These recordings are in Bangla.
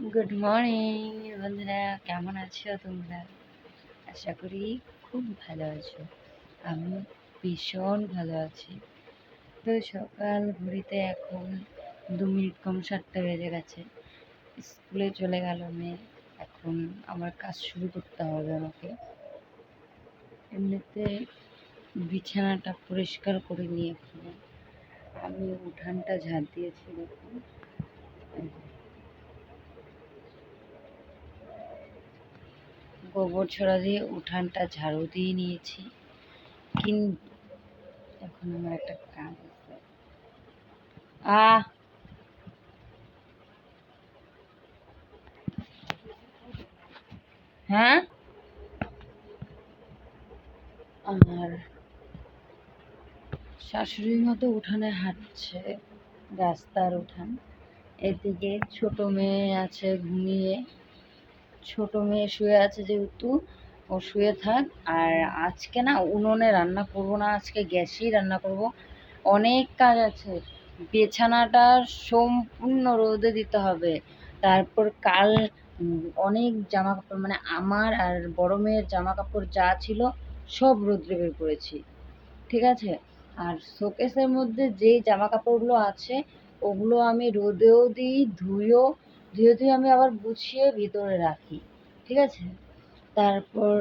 গুড মর্নিং বন্ধুরা। কেমন আছো তোমরা? আশা করি খুব ভালো আছো। আমি ভীষণ ভালো আছি। তো সকাল ঘড়িতে এখন দু মিনিট কম সাতটা বেজে গেছে। স্কুলে চলে গেল মেয়ে। এখন আমার কাজ শুরু করতে হবে আমাকে। এমনিতে বিছানাটা পরিষ্কার করে নিয়ে এখানে আমি উঠানটা ঝাড় দিয়েছি দেখুন এই যে। গোবর ছড়া দিয়ে উঠানটা ঝাড়ু দিয়ে নিয়েছি। কিন্তু এখন আমার একটা কাজ আছে। আহ! হ্যাঁ? আমার শাশুড়ির মতো উঠানে হাঁটছে, রাস্তার উঠান। এদিকে ছোট মেয়ে আছে ঘুমিয়ে। ছোট মেয়ে শুয়ে আছে যেহেতু, ও শুয়ে থাক। আর আজকে না উনুনে রান্না করব না, আজকে গ্যাসেই রান্না করব। অনেক কাজ আছে। বিছানাটা সম্পূর্ণ রোদে দিতে হবে। তারপর কাল অনেক জামা কাপড় মানে আমার আর বড় মেয়ের জামা কাপড় যা ছিল সব রোদ্রে বের করেছি। ঠিক আছে? আর শোকেসের মধ্যে যেই জামা কাপড়গুলো আছে, ওগুলো আমি রোদেও দিই ধুয়েও ধুয়ে ধুয়ে আমি আবার গুছিয়ে ভিতরে রাখি, ঠিক আছে? তারপর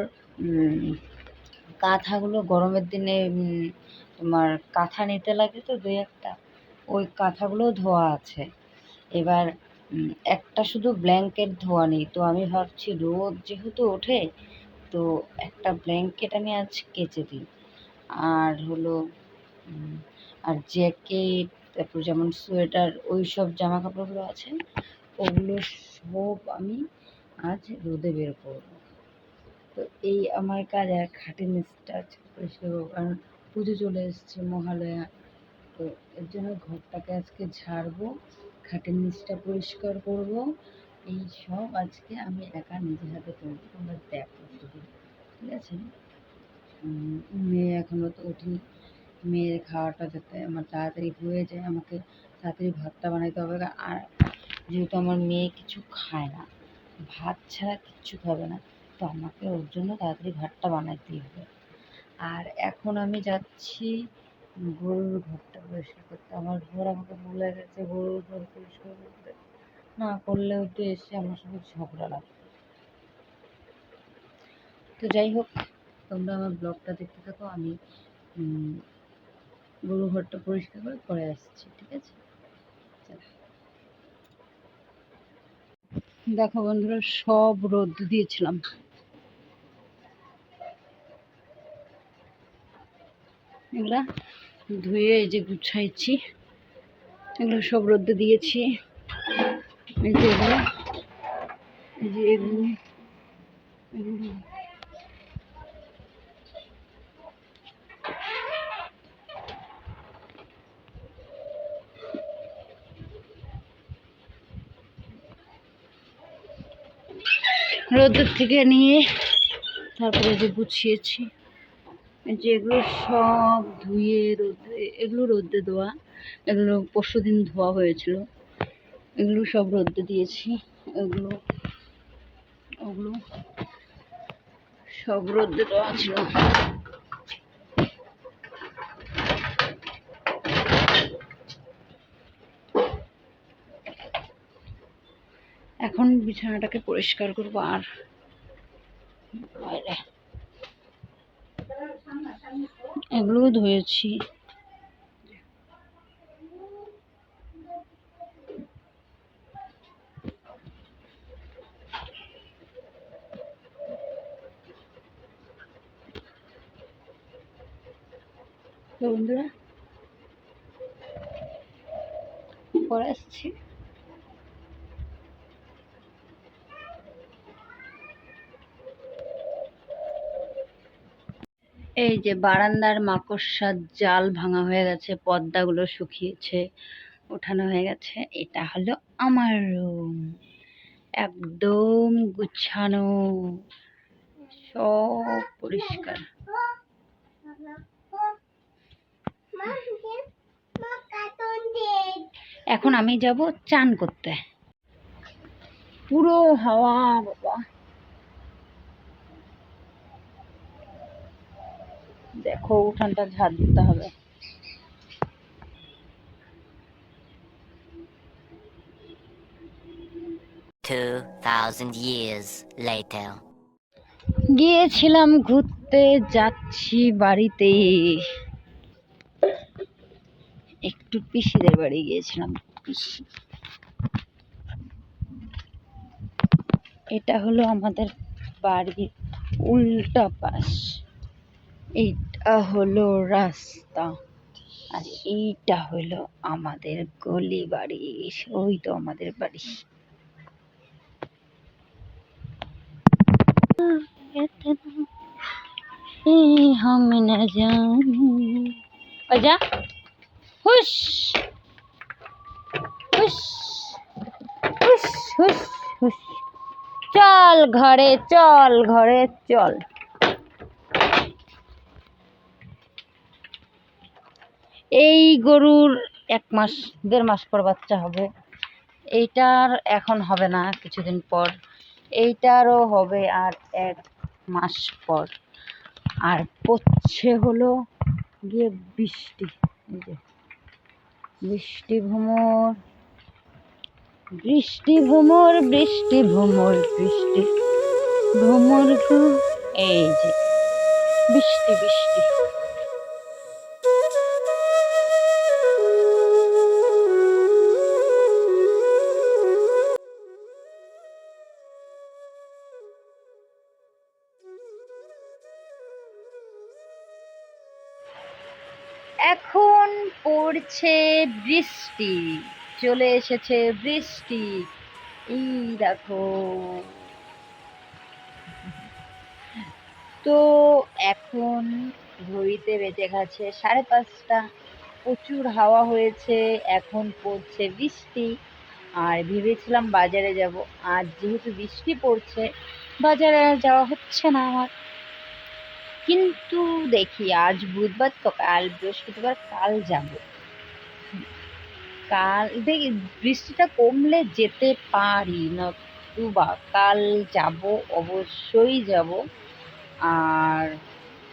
কাঁথাগুলো গরমের দিনে তোমার কাঁথা নিতে লাগে তো দুই একটা, ওই কাঁথাগুলো ধোয়া আছে। এবার একটা শুধু ব্ল্যাঙ্কেট ধোয়া নেই, তো আমি ভাবছি রোদ যেহেতু ওঠে, তো একটা ব্ল্যাঙ্কেট আমি আজ কেচে দিই। আর হলো আর জ্যাকেট তারপর যেমন সোয়েটার ওই সব জামা কাপড়গুলো আছে ওগুলো সব আমি আজ রোদে বের করব। তো এই আমার কাজ আর নিচটা আজকে পরিষ্কার কারণ পুজো চলে এসছে মহালয়া। তো এর জন্য ঘরটাকে আজকে ঝাড়বো খাটের নিচটা পরিষ্কার করব। এই সব আজকে আমি একা নিজে হাতে করব তোমরা দেখো শুধু, ঠিক আছে? মেয়ে এখনও তো উঠিনি। মেয়ের খাওয়াটা যাতে আমার তাড়াতাড়ি হয়ে যায়, আমাকে তাড়াতাড়ি ভাতটা বানাইতে হবে। আর যেহেতু আমার মেয়ে কিছু খায় না ভাত ছাড়া কিচ্ছু খাবে না তো আমাকে ওর জন্য তাড়াতাড়ি ভাতটা বানাইতেই হবে আর এখন আমি যাচ্ছি গরুর ঘরটা পরিষ্কার করতে। আমার ঘর আমাকে বলে গেছে গরুর ঘর পরিষ্কার করতে। না করলেও তো এসে আমার সঙ্গে ঝগড়া লাগে তো যাই হোক তোমরা আমার ব্লগটা দেখতে থাকো আমি উম, গরু ঘরটা পরিষ্কার করে পরে আসছি ঠিক আছে চলো। দেখো বন্ধুরা, সব রোদ দিয়েছিলাম। এগুলা ধুয়ে এই যে গুছাইছি, এগুলো সব রোদ দিয়েছি। এই যে এগুলো, এই যে এগুলো এগুলো রোদ্দুর থেকে নিয়ে তারপরে যে গুছিয়েছি, এই যে এগুলো সব ধুয়ে রোদে, এগুলো রোদে দেওয়া এগুলো পরশু দিন ধোয়া হয়েছিল, এগুলো সব রোদে দিয়েছি, এগুলো, ওগুলো সব রোদে দেওয়া ছিল। এখন বিছানাটাকে পরিষ্কার করব আর বাইরে। এগুলোও ধুয়েছি। বন্ধুরা পরে আসছি। এই যে বারান্দার মাকড়সার জাল ভাঙা হয়ে গেছে পর্দাগুলো শুকিয়েছে, ওঠানো হয়ে গেছে। এটা হলো আমার রুম একদম গুছানো। সব পরিষ্কার। এখন আমি যাব চান করতে। পুরো হাওয়া, বাবা। দেখো উঠানটা ঝাড় দিতে হবে। Two thousand years later. গিয়েছিলাম ঘুরতে যাচ্ছি বাড়িতে। একটু পিসিদের বাড়ি গিয়েছিলাম। পিসি এটা হলো আমাদের বাড়ির উল্টা পাশ। এইটা হলো রাস্তা আর এইটা হলো আমাদের গলি বাড়ি ওই তো আমাদের বাড়ি ये हम न जाने आजा हुश हुश हुश हुश हुश চল ঘরে চল ঘরে চল এই গরুর এক মাস, দেড় মাস পর বাচ্চা হবে। এইটার এখন হবে না, কিছুদিন পর। এইটারও হবে আর এক মাস পর। আর পড়ছে হলো গিয়ে বৃষ্টি বৃষ্টি ভ্রমর বৃষ্টি ভ্রমর বৃষ্টি ভ্রমর বৃষ্টি ভ্রমর, এই যে বৃষ্টি বৃষ্টি। পড়ছে বৃষ্টি, চলে এসেছে বৃষ্টি। এই দেখো। তো এখন ঘড়িতে বেজে গেছে সাড়ে পাঁচটা। প্রচুর হাওয়া হয়েছে, এখন পড়ছে বৃষ্টি। আর ভেবেছিলাম বাজারে যাব। আর যেহেতু বৃষ্টি পড়ছে, বাজারে যাওয়া হচ্ছে না আমার। কিন্তু দেখি, আজ বুধবার তো কাল বৃহস্পতিবার, কাল যাব। কাল, দেখি, বৃষ্টিটা কমলে যেতে পারি নতুবা কাল যাব, অবশ্যই যাব। আর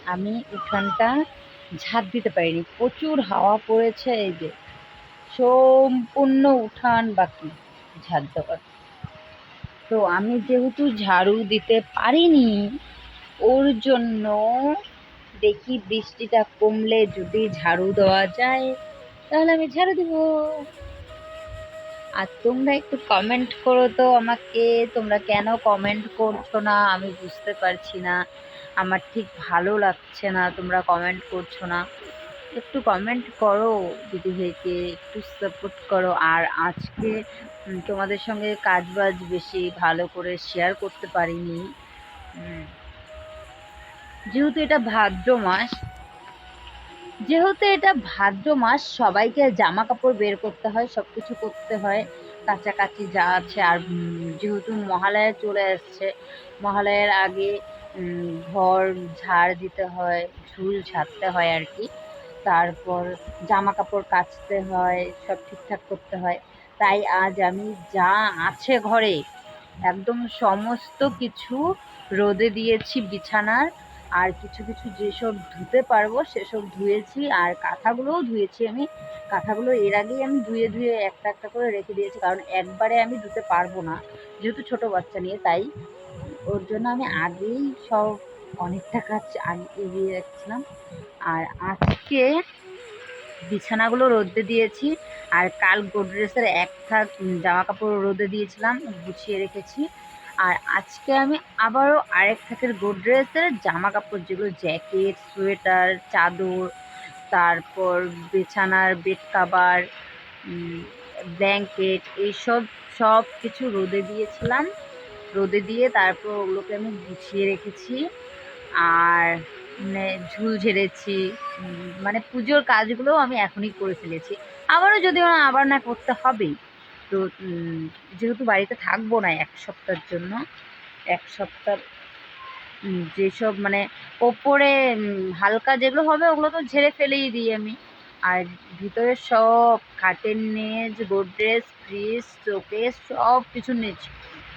আমি উঠানটা ঝাঁট দিতে পারিনি। প্রচুর হাওয়া পড়েছে এই যে। সম্পূর্ণ উঠান বাকি ঝাঁট দেওয়ার। তো আমি যেহেতু ঝাড়ু দিতে পারিনি, ওর জন্য দেখি বৃষ্টিটা কমলে যদি ঝাড়ু দেওয়া যায়। তাহলে আমি ঝাড়ু দিব। আর তোমরা একটু কমেন্ট করো তো আমাকে, তোমরা কেন কমেন্ট করছ না? আমি বুঝতে পারছি না। আমার ঠিক ভালো লাগছে না, তোমরা কমেন্ট করছ না। একটু কমেন্ট করো, দিদি ভাইকে একটু সাপোর্ট করো। আর আজকে তোমাদের সঙ্গে কাজ বাজ বেশি ভালো করে শেয়ার করতে পারিনি। যেহেতু এটা ভাদ্র মাস যেহেতু এটা ভাদ্র মাস, সবাইকে জামা কাপড় বের করতে হয় সব কিছু করতে হয়। কাছাকাছি যা আছে আর যেহেতু মহালয়া চলে আসছে মহালয়ার আগে ঘর ঝাড় দিতে হয়, ঝুল ঝাড়তে হয় আর কি। তারপর জামা কাপড় কাচতে হয়, সব ঠিকঠাক করতে হয়। তাই আজ আমি যা আছে ঘরে, একদম সমস্ত কিছু রোদে দিয়েছি বিছানার। আর কিছু কিছু যেসব ধুতে পারব সেসব ধুয়েছি, আর কাঁথাগুলোও ধুয়েছি আমি। কাঁথাগুলো এর আগেই আমি ধুয়ে ধুয়ে একটা একটা করে রেখে দিয়েছি, কারণ একবারে আমি ধুতে পারব না, যেহেতু ছোট বাচ্চা নিয়ে, তাই ওর জন্য আমি আগেই সব অনেকটা কাজ এগিয়ে রাখছিলাম। আর আজকে বিছানাগুলো রোদে দিয়েছি, আর কাল গোদরেজের এক থাক জামা কাপড় রোদে দিয়েছিলাম, গুছিয়ে রেখেছি। আর আজকে আমি আবারও আরেক থাকের গোদরেজের জামা কাপড় যেগুলো জ্যাকেট সোয়েটার চাদর, তারপর বিছানার বেড কাভার ব্ল্যাঙ্কেট এইসব সব কিছু রোদে দিয়েছিলাম। রোদে দিয়ে তারপর ওগুলোকে আমি গুছিয়ে রেখেছি আর মানে ঝুল ঝেড়েছি। মানে পুজোর কাজগুলোও আমি এখনই করে ফেলেছি। আবারও যদিও আবার না করতে হবেই। তো যেহেতু বাড়িতে থাকব না এক সপ্তাহের জন্য, এক সপ্তাহ যেসব মানে ওপরে হালকা যেগুলো হবে ওগুলো তো ঝেড়ে ফেলেই দিই আমি। আর ভিতরে সব খাটের নিচ গোদরেজ ফ্রিজ শোকেস সব কিছু নিচ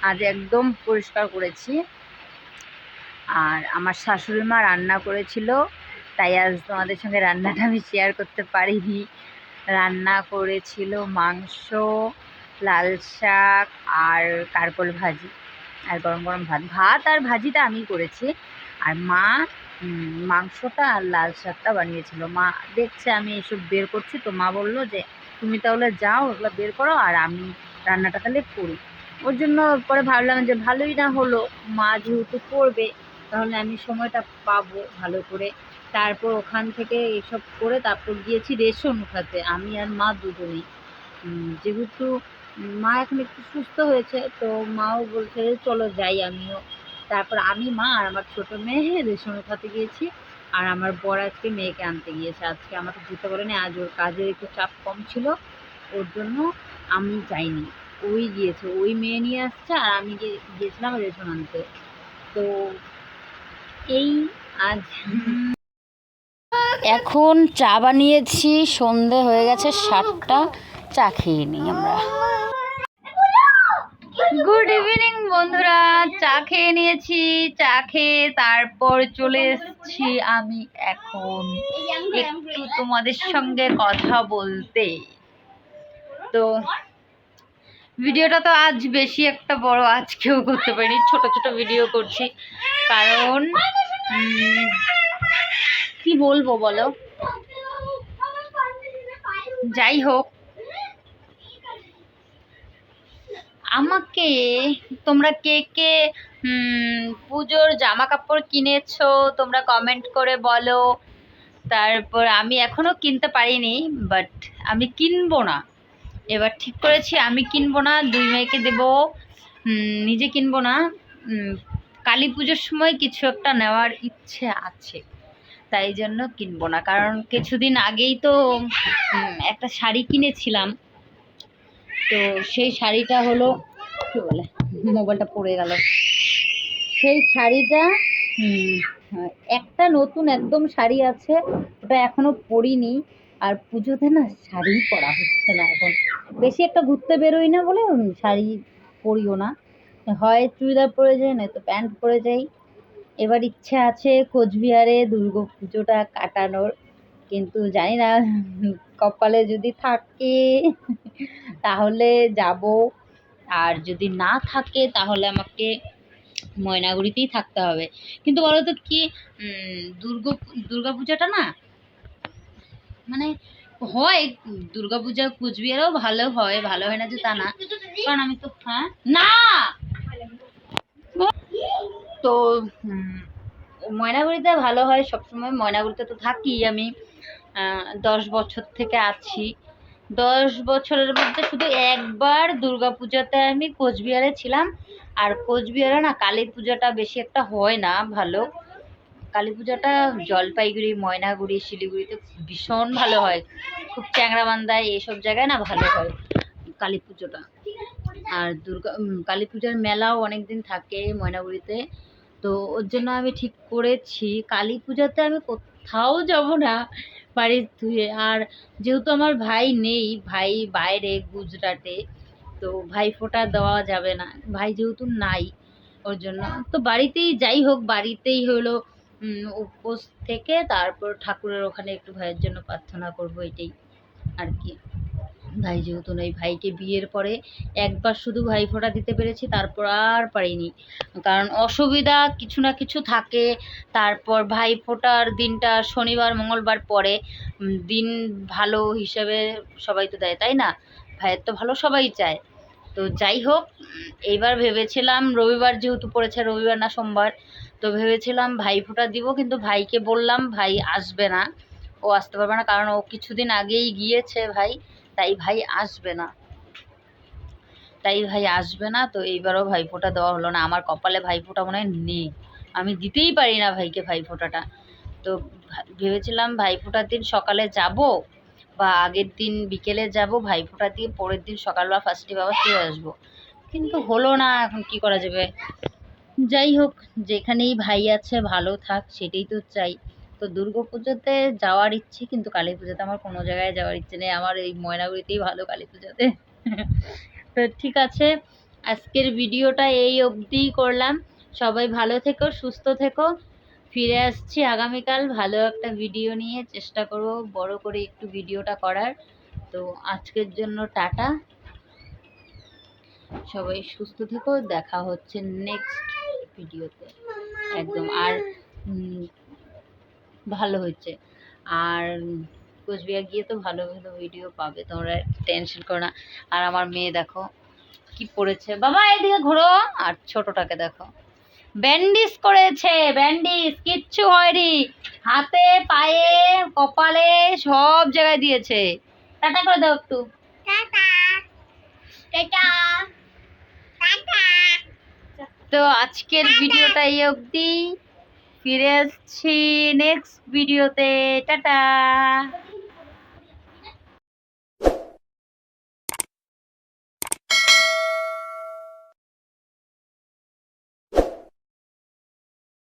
আজ একদম পরিষ্কার করেছি। আর আমার শাশুড়ি মা রান্না করেছিল, তাই আজ তোমাদের সঙ্গে রান্নাটা আমি শেয়ার করতে পারিনি। রান্না করেছিল মাংস লাল শাক আর কারকল ভাজি আর গরম গরম ভাত। ভাত আর ভাজিটা আমি করেছি। আর মা মাংসটা আর লাল শাকটা বানিয়েছিল। মা দেখছে আমি এসব বের করছি তো মা বলল যে, তুমি তাহলে যাও, ওগুলো বের করো আর আমি রান্নাটা তাহলে করি। ওর জন্য পরে ভাবলাম যে ভালোই না হলো। মা যেহেতু করবে, তাহলে আমি সময়টা পাবো ভালো করে। তারপর ওখান থেকে এসব করে তারপর গিয়েছি রেশন উঠাতে আমি আর মা দুজনেই। যেহেতু মা এখন একটু সুস্থ হয়েছে, তো মাও বলছে চলো যাই আমিও। তারপর আমি, মা আর আমার ছোটো মেয়ে রেশন উঠাতে গিয়েছি, আর আমার বর আজকে মেয়েকে আনতে গিয়েছে। আজকে আমাকে যেতে বলেনি, আজ ওর কাজের একটু চাপ কম ছিল, ওর জন্য আমি যাইনি। ওই গিয়েছে, ওই মেয়ে নিয়ে আসছে, আর আমি গিয়ে- গিয়েছিলাম রেশন আনতে। তো এই আজ এখন চা বানিয়েছি, সন্ধে হয়ে গেছে সাতটা, চা খেয়ে নিই আমরা। গুড ইভিনিং বন্ধুরা। চা খেয়ে নিয়েছি, চা খেয়ে তারপর চলে এসেছি আমি এখন একটু তোমাদের সঙ্গে কথা বলতে। তো ভিডিওটা তো আজ বেশি একটা বড়, আজকেও করতে পারিনি, ছোট ছোট ভিডিও করছি। কারণ কি বলব বলো? যাই হোক আমাকে তোমরা কে কে পুজোর জামা কাপড় কিনেছো তোমরা কমেন্ট করে বলো। তারপর আমি এখনও কিনতে পারিনি বাট আমি কিনবো না। এবার ঠিক করেছি, আমি কিনবো না, দুই মেয়েকে দেবো। নিজে কিনবো না। কালী পুজোর সময় কিছু একটা নেওয়ার ইচ্ছে আছে, তাই জন্য কিনবো না। কারণ কিছুদিন আগেই তো একটা শাড়ি কিনেছিলাম। তো সেই শাড়িটা হলো, কি বলে, মোবাইলটা পড়ে গেল। সেই শাড়িটা একটা নতুন একদম শাড়ি আছে, ওটা এখনও পরিনি। আর পুজোতে না শাড়ি পরা হচ্ছে না এখন। বেশি একটা ঘুরতে বেরোই না বলে শাড়ি পরিও না। হয় চুড়িদার পরে যাই, নয়তো প্যান্ট পরে যাই। এবার ইচ্ছে আছে কোচবিহারে দুর্গা পুজোটা কাটানোর। কিন্তু জানি না, কপালে যদি থাকে, তাহলে যাব। আর যদি না থাকে, তাহলে আমাকে ময়নাগুড়িতেই থাকতে হবে। কিন্তু বলো তো কি দুর্গা দুর্গা পূজাটা না মানে হয় দুর্গা পূজা কুচবিহারেও ভালো হয় ভালো হয় না যে তা না। কারণ আমি তো হ্যাঁ না! তো ময়নাগুড়িতে ভালো হয়, সবসময় ময়নাগুড়িতে তো থাকি আমি। দশ বছর থেকে আছি। দশ বছরের মধ্যে শুধু একবার দুর্গা পূজাতে আমি কোচবিহারে ছিলাম। আর কোচবিহারে না, কালী পূজাটা বেশি একটা হয় না, ভালো। কালী পূজাটা জলপাইগুড়ি, ময়নাগুড়ি, শিলিগুড়িতে ভীষণ ভালো হয়। খুব চ্যাংরাবান্ধায় এইসব জায়গায় না ভালো হয় কালী পুজোটা। আর দুর্গা কালী পূজার মেলাও অনেক দিন থাকে ময়নাগুড়িতে। তো ওর জন্য আমি ঠিক করেছি। কালী পূজাতে আমি কোথাও যাব না। বাড়ির ধুয়ে, আর যেহেতু আমার ভাই নেই, ভাই বাইরে গুজরাটে, তো ভাই ফোঁটা দেওয়া যাবে না। ভাই যেহেতু নাই ওর জন্য। তো বাড়িতেই যাই হোক, বাড়িতেই হলো উপোস থেকে তারপর ঠাকুরের ওখানে একটু ভাইয়ের জন্য প্রার্থনা করব, এটাই আর কি। ভাই যেহেতু নেই ভাইকে বিয়ের পরে একবার শুধু ভাই ফোঁটা দিতে পেরেছি, তারপর আর পারিনি। কারণ অসুবিধা কিছু না কিছু থাকে, তারপর ভাই ফোঁটার দিনটা শনিবার, মঙ্গলবার পরে দিন ভালো হিসেবে সবাই তো দেয়, তাই না? ভাইয়ের তো ভালো সবাই চায়। তো যাই হোক, এইবার ভেবেছিলাম রবিবার যেহেতু পড়েছে, রবিবার না সোমবার, তো ভেবেছিলাম ভাই ফোঁটা দিব, কিন্তু ভাইকে বললাম ভাই আসবে না। ও আসতে পারবে না, কারণ ও কিছুদিন আগেই গিয়েছে ভাই। তাই ভাই আসবে না। তাই ভাই আসবে না, তো এইবারও ভাইফোঁটা দেওয়া হলো না। আমার কপালে ভাইফোঁটা মনে হয় নেই। আমি দিতেই পারি না ভাইকে ভাইফোঁটাটা। তো ভেবেছিলাম ভাইফোঁটার দিন সকালে যাব বা আগের দিন বিকেলে যাব ভাইফোঁটা দিয়ে পরের দিন সকালবেলা ফার্স্টে আবার ফিরে আসব। কিন্তু হলো না, এখন কি করা যাবে? যাই হোক, যেখানেই ভাই আছে, ভালো থাক, সেটাই তো চাই। তো দুর্গা পুজোতে যাওয়ার ইচ্ছে কিন্তু কালী পুজোতে। আমার কোনো জায়গায় যাওয়ার ইচ্ছে নেই। আমার এই ময়নাগুড়িতেই ভালো কালী পুজোতে। তো ঠিক আছে, আজকের ভিডিওটা এই অবধিই করলাম। সবাই ভালো থেকো, সুস্থ থেকো। ফিরে আসছি আগামীকাল ভালো একটা ভিডিও নিয়ে। চেষ্টা করব বড় করে একটু ভিডিওটা করার। তো আজকের জন্য টাটা। সবাই সুস্থ থেকো। দেখা হচ্ছে নেক্সট ভিডিওতে। একদম। আর ভালো হচ্ছে আর কোচবিহার গিয়ে তো ভালো ভালো ভিডিও পাবে তোমরা টেনশন করো না। আর আমার মেয়ে দেখো কি পড়েছে। বাবা এদিকে ঘোরো। আর ছোটটাকে দেখো। ব্যান্ডিজ করেছে ব্যান্ডিজ কিচ্ছু হয়নি। হাতে পায়ে কপালে সব জায়গায় দিয়েছে। টাটা করে দাও একটু। তো আজকের ভিডিওটা এই অবধি। ফিরে আসছি নেক্সট ভিডিওতে টাটা।